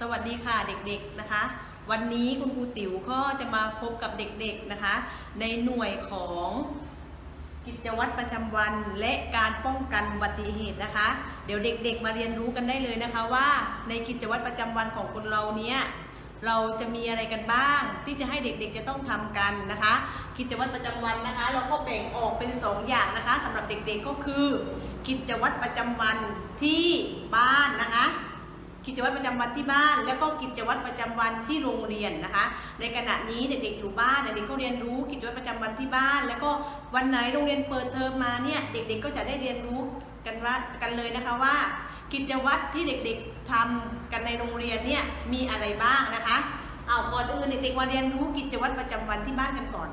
สวัสดีค่ะเด็กๆนะคะ วันนี้คุณครูติ๋วก็จะมาพบกับเด็กๆนะคะ ในหน่วยของกิจวัตรประจำวันและการป้องกันอุบัติเหตุนะคะ เดี๋ยวเด็กๆ มาเรียนรู้กันได้เลยนะคะว่าในกิจวัตรประจำวันของคนเราเนี้ยเราจะมีอะไรกันบ้าง ที่จะให้เด็กๆจะต้องทำกันนะคะ กิจวัตรประจำวันนะคะ เราก็แบ่งออกเป็น 2 อย่างนะคะสำหรับเด็กๆก็คือ กิจวัตรประจำวันที่บ้านนะคะ กิจวัตรประจำวันที่บ้าน แล้วก็กิจวัตรประจำวันที่โรงเรียนนะคะ ในขณะนี้เด็กๆอยู่บ้านเด็กๆก็เรียนรู้กิจวัตรประจำวันที่บ้าน แล้วก็วันไหนโรงเรียนเปิดเทอมมาเนี่ยเด็กๆก็จะได้เรียนรู้กันว่ากันเลยนะคะว่า กิจวัตรที่เด็กๆทำกันในโรงเรียนเนี่ยมีอะไรบ้างนะคะเอาก่อนอื่นเด็กๆมาเรียนรู้กิจวัตรประจำวันที่บ้านกันก่อน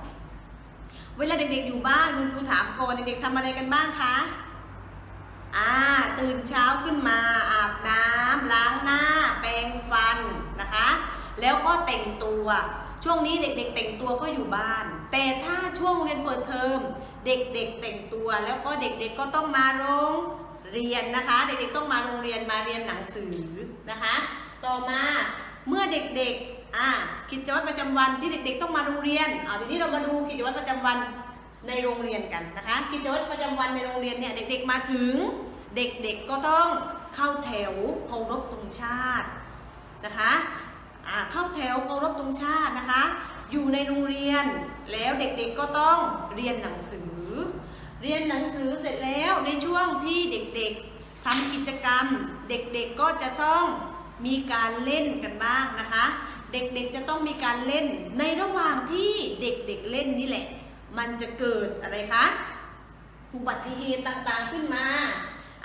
เวลาเด็กๆอยู่บ้านคุณครูถามก่อนเด็กๆทำอะไรกันบ้างคะอ่า ตื่นเช้าขึ้นมาอาบน้ำล้างหน้า แปรงฟันนะคะ แล้วก็แต่งตัว ช่วงนี้เด็กๆ แต่งตัวก็อยู่บ้าน แต่ถ้าช่วงเรียนเปิดเทอมเด็กๆ แต่งตัวแล้วก็เด็กๆก็ต้องมาโรงเรียนนะคะ เด็กๆต้องมาโรงเรียนมาเรียนหนังสือนะคะ ต่อมาเมื่อเด็กๆอ่ากิจวัตรประจำวันที่เด็กๆ ต้องมาโรงเรียนเอาทีนี้เรามาดูกิจวัตรประจำวันในโรงเรียนกันนะคะ กิจวัตรประจำวันในโรงเรียนเนี่ยเด็กๆมาถึง เด็กๆก็ต้องเข้าแถวเคารพธงชาตินะคะเข้าแถวเคารพธงชาตินะคะ อยู่ในโรงเรียนแล้วเด็กๆก็ต้องเรียนหนังสือ เรียนหนังสือเสร็จแล้วในช่วงที่เด็กๆทำกิจกรรม เด็กๆก็จะต้องมีการเล่นกันบ้างนะคะ เด็กๆจะต้องมีการเล่นในระหว่างที่เด็กๆเล่นนี่แหละ มันจะเกิดอะไรคะอุบัติเหตุต่างๆขึ้นมา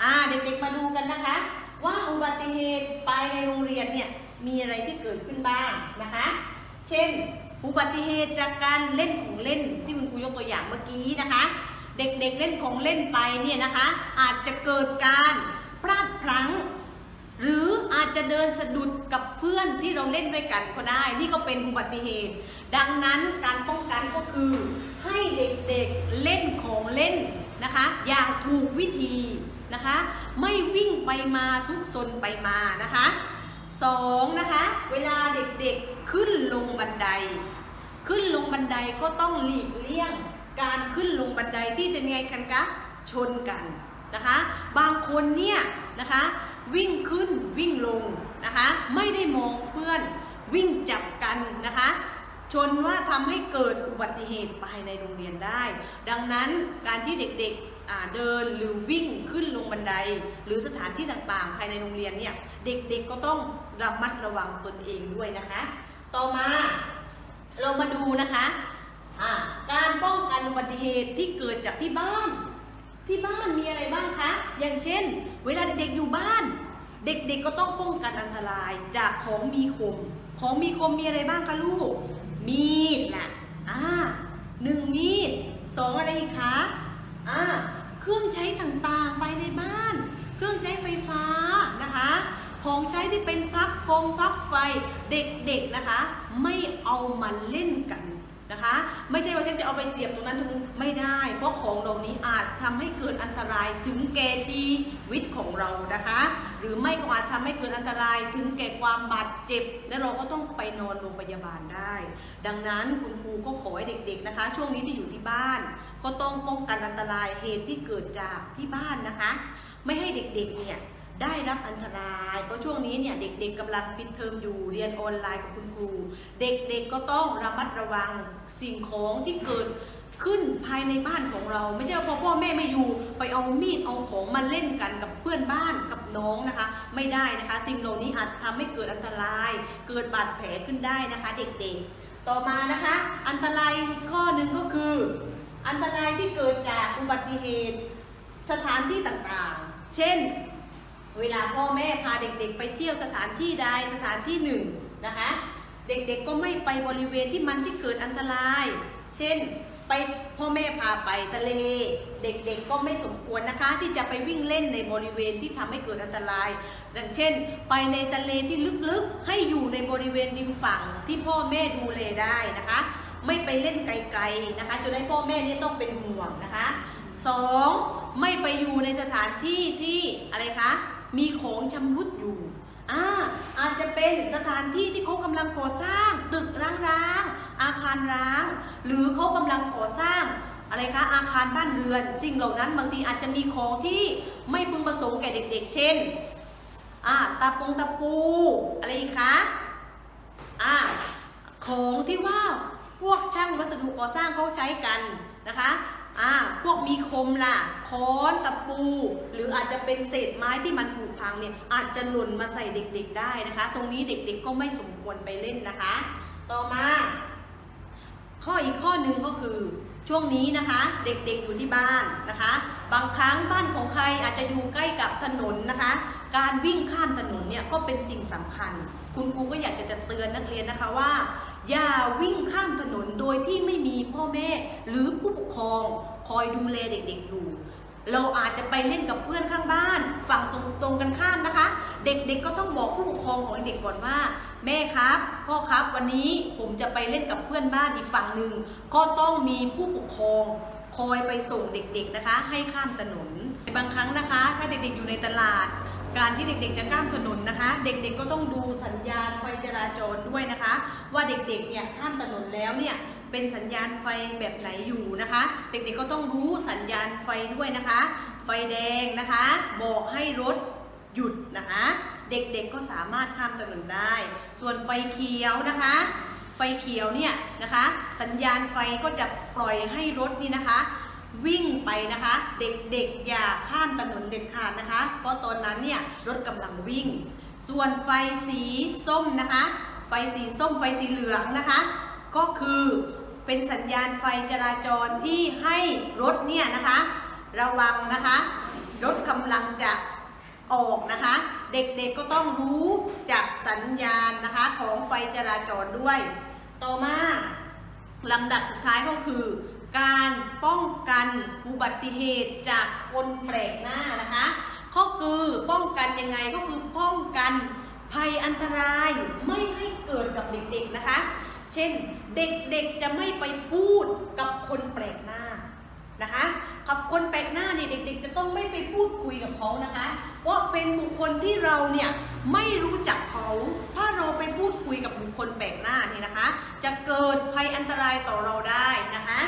อ่าเด็กๆมาดูกันนะคะ ว่าอุบัติเหตุภายในโรงเรียนเนี่ยมีอะไรที่เกิดขึ้นบ้างนะคะ เช่น อุบัติเหตุจากการเล่นของเล่นที่คุณครูยกตัวอย่างเมื่อกี้นะคะ เด็กๆเล่นของเล่นไปเนี่ยนะคะ อาจจะเกิดการพลาดพลั้ง หรืออาจจะเดินสะดุดกับเพื่อนที่เราเล่นด้วยกันก็ได้ นี่ก็เป็นอุบัติเหตุ ดังนั้นการป้องกันก็คือให้เด็กๆเล่นของเล่น นะคะ อย่างถูกวิธีนะคะ ไม่วิ่งไปมาซุกซนไปมานะคะสองนะคะ เวลาเด็กๆขึ้นลงบันได ขึ้นลงบันไดก็ต้องหลีกเลี่ยง การขึ้นลงบันไดที่จะไงกันคะชนกันนะคะ บางคนเนี่ยนะคะ วิ่งขึ้นวิ่งลงนะคะ ไม่ได้มองเพื่อนวิ่งจับกัน นะคะชนว่าทำให้เกิดอุบัติเหตุภายในโรงเรียนได้ ดังนั้นการที่เด็กๆเดินหรือวิ่งขึ้นลงบันได หรือสถานที่ต่างๆ ภายในโรงเรียนเนี่ยเด็กๆก็ต้องระมัดระวังตนเองด้วยนะคะ ต่อมาเรามาดูนะคะอ่าการป้องกันอุบัติเหตุที่เกิดจากที่บ้าน ที่บ้านมีอะไรบ้างคะ อย่างเช่น เวลาเด็กๆอยู่บ้าน เด็กๆก็ต้องป้องกันอันตรายจากของมีคม ของมีคมมีอะไรบ้างคะลูก มีดล่ะอ่าหนึ่งมีดสองอะไรอีกคะอ่าเครื่องใช้ต่างๆไปในบ้าน เครื่องใช้ไฟฟ้านะคะ ของใช้ที่เป็นปลั๊กฟงปลั๊กไฟเด็กๆนะคะ ไม่เอามาเล่นกันนะคะ ไม่ใช่ว่าฉันจะเอาไปเสียบตรงนั้นตรงนี้ไม่ได้ เพราะของเหล่านี้อาจทำให้เกิดอันตรายถึงแก่ชีวิตของเรานะคะ หรือไม่ก็อาจทำให้เกิดอันตรายถึงแก่ความบาดเจ็บ และเราก็ต้องไปนอนโรงพยาบาลได้ ดังนั้นคุณครูก็ขอให้เด็กๆนะคะ ช่วงนี้ที่อยู่ที่บ้าน ก็ต้องป้องกันอันตรายเหตุที่เกิดจากที่บ้านนะคะ ไม่ให้เด็กๆเนี่ยได้รับอันตรายเพราะช่วงนี้เนี่ยเด็กๆกำลังปิดเทอมอยู่เรียนออนไลน์กับคุณครู เด็กๆก็ต้องระมัดระวังสิ่งของที่เกิด ขึ้นภายในบ้านของเรา ไม่ใช่ว่าพอพ่อแม่ไม่อยู่ไปเอามีดเอาของมาเล่นกันกับเพื่อนบ้านกับน้องนะคะ ไม่ได้นะคะ สิ่งเหล่านี้อาจทำให้เกิดอันตราย เกิดบาดแผลขึ้นได้นะคะ เด็กๆ ต่อมานะคะ อันตรายข้อหนึ่งก็คือ อันตรายที่เกิดจากอุบัติเหตุสถานที่ต่างๆ เช่น เวลาพ่อแม่พาเด็กๆ ไปเที่ยวสถานที่ใดสถานที่หนึ่งนะคะ เด็กๆก็ไม่ไปบริเวณที่มันที่เกิดอันตราย เช่น ไปพ่อแม่พาไปทะเล เด็กๆก็ไม่สมควรนะคะ ที่จะไปวิ่งเล่นในบริเวณที่ทำให้เกิดอันตราย ดังเช่น ไปในทะเลที่ลึกๆ ให้อยู่ในบริเวณริมฝั่งที่พ่อแม่ดูแลได้นะคะ ไม่ไปเล่นไกลๆนะคะจนให้พ่อแม่นี่ต้องเป็นห่วงนะคะสองไม่ไปอยู่ในสถานที่ที่อะไรคะมีของชำรุดอยู่ อ่าอาจจะเป็นสถานที่ที่เขากำลังก่อสร้าง ตึกร้างๆ อาคารร้าง หรือเขากำลังก่อสร้างอะไรคะอาคารบ้านเรือน สิ่งเหล่านั้นบางทีอาจจะมีของที่ไม่พึงประสงค์แก่เด็ก ๆ เช่นอ่าตาปงตะปูอะไรอีกคะอ่าของที่ว่าพวกช่างวัสดุก่อสร้างเขาใช้กันนะคะ อ่าพวกมีคมล่ะค้อนตะปู หรืออาจจะเป็นเศษไม้ที่มันผุพังเนี่ยอาจจะหล่นมาใส่เด็กๆได้นะคะ ตรงนี้เด็กๆก็ไม่สมควรไปเล่นนะคะ ต่อมา ข้ออีกข้อหนึ่งก็คือ ช่วงนี้นะคะ เด็กๆอยู่ที่บ้านนะคะ บางครั้งบ้านของใครอาจจะอยู่ใกล้กับถนนนะคะ การวิ่งข้ามถนนเนี่ยก็เป็นสิ่งสำคัญ คุณครูก็อยากจะจะเตือนนักเรียนนะคะว่า อย่าวิ่งข้ามถนนโดยที่ไม่มีพ่อแม่หรือผู้ปกครองคอยดูแลเด็กๆอยู่ เราอาจจะไปเล่นกับเพื่อนข้างบ้าน ฝั่งตรงกันข้ามนะคะ เด็กๆก็ต้องบอกผู้ปกครองของเด็กก่อนว่า แม่ครับ พ่อครับวันนี้ผมจะไปเล่นกับเพื่อนบ้านอีกฝั่งหนึ่งก็ต้องมีผู้ปกครองคอยไปส่งเด็กๆนะคะ ให้ข้ามถนนบางครั้งนะคะ ถ้าเด็กๆอยู่ในตลาด การที่เด็กๆจะข้ามถนนนะคะ เด็กๆก็ต้องดูสัญญาณไฟจราจรด้วยนะคะ ว่าเด็กๆเนี่ยข้ามถนนแล้วเนี่ยเป็นสัญญาณไฟแบบไหนอยู่นะคะ เด็กๆก็ต้องรู้สัญญาณไฟด้วยนะคะ ไฟแดงนะคะ บอกให้รถหยุดนะคะ เด็กๆก็สามารถข้ามถนนได้ ส่วนไฟเขียวนะคะ ไฟเขียวเนี่ยนะคะ สัญญาณไฟก็จะปล่อยให้รถนี่นะคะ วิ่งไปนะคะ เด็กๆอย่าข้ามถนนเด็ดขาดนะคะ เพราะตอนนั้นเนี่ยรถกำลังวิ่ง ส่วนไฟสีส้มนะคะ ไฟสีส้มไฟสีเหลืองนะคะ ก็คือเป็นสัญญาณไฟจราจรที่ให้รถเนี่ยนะคะ ระวังนะคะ รถกำลังจะออกนะคะ เด็กๆก็ต้องรู้จากสัญญาณนะคะของไฟจราจรด้วย ต่อมาลำดับสุดท้ายก็คือ การป้องกันอุบัติเหตุจากคนแปลกหน้านะคะก็คือป้องกันยังไงก็คือป้องกันภัยอันตรายไม่ให้เกิดกับเด็กๆนะคะ เช่นเด็กๆจะไม่ไปพูดกับคนแปลกหน้านะคะกับคนแปลกหน้าเนี่ยเด็ก ๆ จะต้องไม่ไปพูดคุยกับเขานะคะ เพราะเป็นบุคคลที่เราเนี่ยไม่รู้จักเขา ถ้าเราไปพูดคุยกับบุคคลแปลกหน้านี่นะคะ จะเกิดภัยอันตรายต่อเราได้นะคะ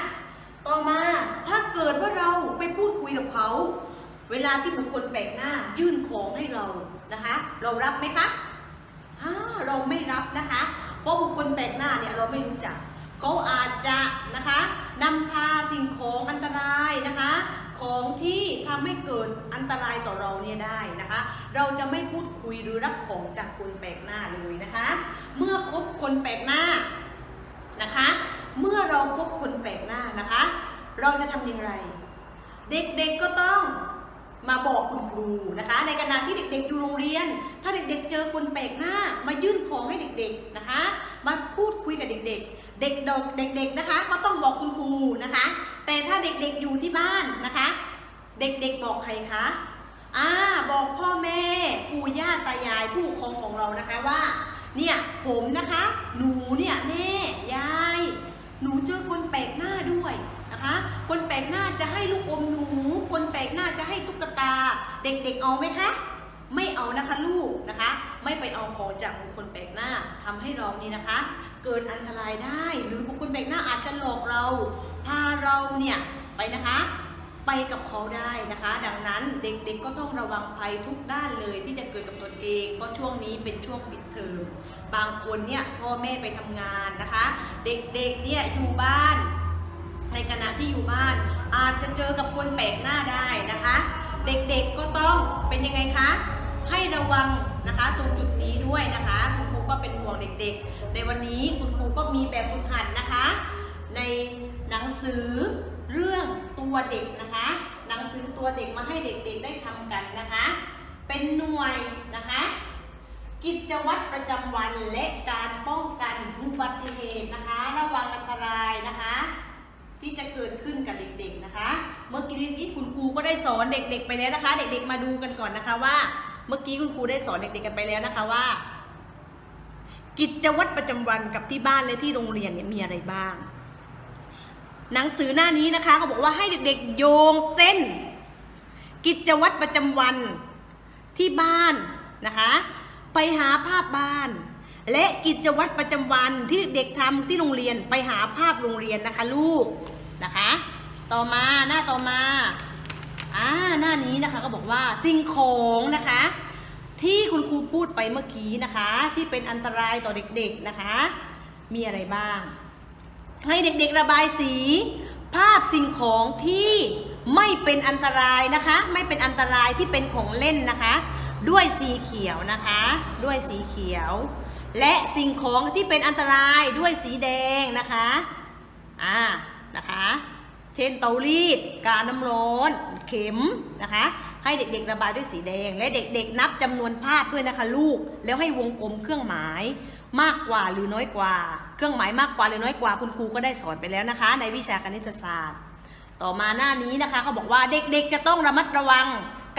ต่อมาถ้าเกิดว่าเราไปพูดคุยกับเขา เวลาที่บุคคลแปลกหน้า ยื่นของให้เรานะคะ เรารับไหมคะอ่าเราไม่รับนะคะ เพราะบุคคลแปลกหน้าเนี่ยเราไม่รู้จักเขาอาจจะนะคะนำพาสิ่งของอันตรายนะคะ ของที่ทำให้เกิดอันตรายต่อเราเนี่ยได้นะคะ เราจะไม่พูดคุยหรือรับของจากคนแปลกหน้าเลยนะคะ เมื่อคบคนแปลกหน้านะคะ เมื่อเราพบคนแปลกหน้านะคะ เราจะทำอย่างไร เด็กๆก็ต้องมาบอกคุณครูนะคะ ในขณะที่เด็กๆอยู่โรงเรียน ถ้าเด็กๆเจอคนแปลกหน้า มายื่นของให้เด็กๆนะคะ มาพูดคุยกับเด็กๆ เด็กดเด็ก ๆนะคะก็ต้องบอกคุณครูนะคะ แต่ถ้าเด็กๆอยู่ที่บ้านนะคะ เด็กๆบอกใครคะอ่าบอกพ่อแม่ปู่ย่าตายายผู้ปกครองของเรานะคะว่า เนี่ยผมนะคะ หนูเนี่ยแม่ยาย หนูเจอคนแปลกหน้า นะคะ คนแปลกหน้าจะให้ลูกอมหนู คนแปลกหน้าจะให้ตุ๊กตา เด็กๆเอาไหมคะ ไม่เอานะคะลูกนะคะ ไม่ไปเอาของจากบุคคลแปลกหน้าทำให้เรานี่นะคะ เกิดอันตรายได้หรือบุคคลแปลกหน้าอาจจะหลอกเรา พาเราเนี่ยไปนะคะไปกับเขาได้นะคะ ดังนั้นเด็กๆก็ต้องระวังภัยทุกด้านเลยที่จะเกิดกับตนเอง เพราะช่วงนี้เป็นช่วงปิดเทอมบางคนเนี่ยพ่อแม่ไปทำงานนะคะ เด็กๆเนี่ยอยู่บ้าน ในขณะที่อยู่บ้าน อาจจะเจอกับคนแปลกหน้าได้นะคะ เด็กๆก็ต้องเป็นยังไงคะให้ระวังนะคะตรงจุดนี้ด้วยนะคะ คุณครูก็เป็นห่วงเด็กๆ ในวันนี้คุณครูก็มีแบบฝึกหัดนะคะ ในหนังสือเรื่องตัวเด็กนะคะ หนังสือตัวเด็กมาให้เด็กๆได้ทำกันนะคะ เป็นหน่วยนะคะ กิจวัตรประจำวันและการป้องกันอุบัติเหตุนะคะ ระวังอันตรายนะคะ ที่จะเกิดขึ้นกับเด็กๆนะคะ เมื่อกี้นี้คุณครูก็ได้สอนเด็ก ๆ ไปแล้วนะคะ เด็กๆมาดูกันก่อนนะคะว่า เมื่อกี้คุณครูได้สอนเด็กๆกันไปแล้วนะคะว่า กิจวัตรประจำวันกับที่บ้านและที่โรงเรียนเนี่ยมีอะไรบ้าง หนังสือหน้านี้นะคะเขาบอกว่าให้เด็กๆโยงเส้น กิจวัตรประจำวันที่บ้านนะคะ ไปหาภาพบ้านและกิจวัตรประจำวันที่เด็กทำที่โรงเรียนไปหาภาพโรงเรียนนะคะลูก นะคะ ต่อมาหน้าต่อมาอ่าหน้านี้นะคะก็บอกว่าสิ่งของนะคะ ที่คุณครูพูดไปเมื่อกี้นะคะ ที่เป็นอันตรายต่อเด็กๆนะคะ มีอะไรบ้าง ให้เด็กๆระบายสี ภาพสิ่งของที่ไม่เป็นอันตรายนะคะ ไม่เป็นอันตรายที่เป็นของเล่นนะคะ ด้วยสีเขียวนะคะ ด้วยสีเขียว และสิ่งของที่เป็นอันตรายด้วยสีแดงนะคะอ่า นะคะ เช่นเตารีดกาน้ำร้อนเข็มนะคะ ให้เด็กๆระบายด้วยสีแดง และเด็กๆนับจำนวนภาพด้วยนะคะลูกแล้วให้วงกลมเครื่องหมายมากกว่าหรือน้อยกว่า เครื่องหมายมากกว่าหรือน้อยกว่าคุณครูก็ได้สอนไปแล้วนะคะ ในวิชาคณิตศาสตร์ ต่อมาหน้านี้นะคะเขาบอกว่าเด็กๆจะต้องระมัดระวัง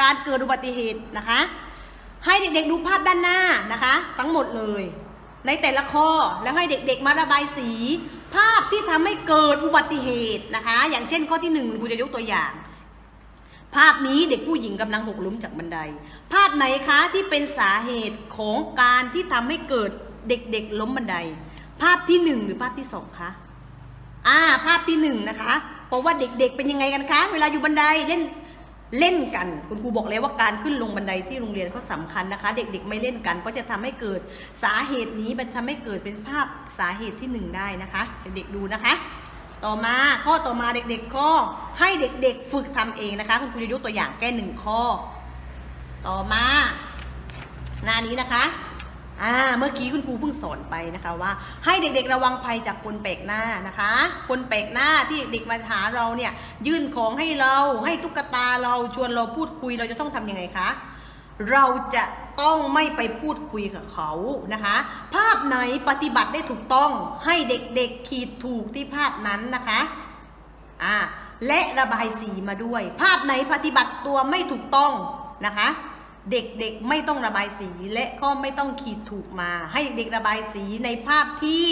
การเกิดอุบัติเหตุนะคะ ให้เด็กๆดูภาพด้านหน้านะคะ ทั้งหมดเลย ในแต่ละข้อแล้วให้เด็กๆมาระบายสี ภาพที่ทำให้เกิดอุบัติเหตุนะคะ อย่างเช่นข้อที่หนึ่งคุณจะยกตัวอย่าง ภาพนี้เด็กผู้หญิงกำลังหกล้มจากบันได ภาพไหนคะที่เป็นสาเหตุของการที่ทำให้เกิดเด็กๆล้มบันได ภาพที่หนึ่งหรือภาพที่สองคะอ่าภาพที่หนึ่งนะคะเพราะว่าเด็กๆเป็นยังไงกันคะ เวลาอยู่บันไดเล่น เล่นกัน คุณครูบอกแล้วว่าการขึ้นลงบันไดที่โรงเรียนเขาสำคัญนะคะ เด็กๆไม่เล่นกัน ก็จะทำให้เกิดสาเหตุนี้มันทำให้เกิดเป็นภาพสาเหตุที่หนึ่งได้นะคะเด็กๆดูนะคะ ต่อมาข้อต่อมาเด็กๆข้อให้เด็กๆฝึกทำเองนะคะ คุณครูจะยกตัวอย่างแก้หนึ่งข้อ ต่อมา หน้านี้นะคะ อ่าเมื่อกี้คุณครูเพิ่งสอนไปนะคะว่า ให้เด็กๆระวังภัยจากคนแปลกหน้านะคะ คนแปลกหน้าที่เด็กมาหาเราเนี่ยยื่นของให้เราให้ตุ๊กตาเราชวนเราพูดคุยเราจะต้องทำยังไงคะเราจะต้องไม่ไปพูดคุยกับเขานะคะ ภาพไหนปฏิบัติได้ถูกต้องให้เด็กๆขีดถูกที่ภาพนั้นนะคะอ่าและระบายสีมาด้วย ภาพไหนปฏิบัติตัวไม่ถูกต้องนะคะ เด็กๆไม่ต้องระบายสีและก็ไม่ต้องขีดถูกมา ให้เด็กๆระบายสีในภาพที่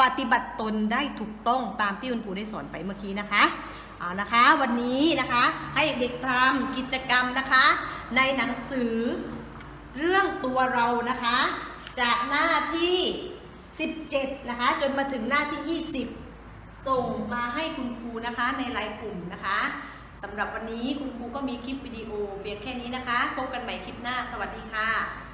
ปฏิบัติตนได้ถูกต้องตามที่คุณครูได้สอนไปเมื่อกี้นะคะเอานะคะวันนี้นะคะให้เด็กๆทำกิจกรรมนะคะ ในหนังสือเรื่องตัวเรานะคะ จากหน้าที่ 17 นะคะ จนมาถึงหน้าที่ 20 ส่งมาให้คุณครูนะคะในไลน์กลุ่มนะคะ สำหรับวันนี้คุณครูก็มีคลิปวิดีโอเพียงแค่นี้นะคะ พบกันใหม่คลิปหน้า สวัสดีค่ะ